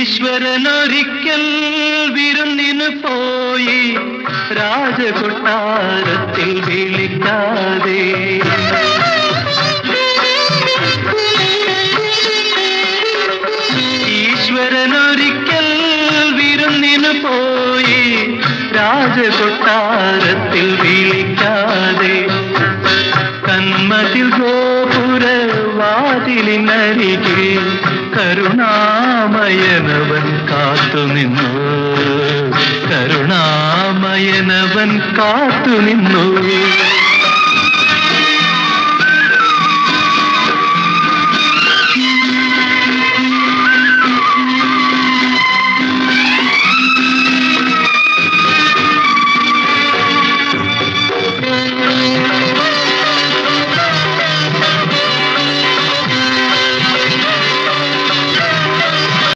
ഈശ്വരനൊരിക്കൽ വിരുന്നിന് പോയി രാജകൊട്ടാരത്തിൽ വിളിക്കാതെ. ഈശ്വരനൊരിക്കൽ വിരുന്നിന് പോയി രാജകൊട്ടാരത്തിൽ വിളിക്കാതെ. കന്മതിൽ ഗോപുര വാതിലിനരികിൽ കരുണാമയനവൻ കാത്തുനിന്നു. കരുണാമയനവൻ കാത്തുനിന്നു.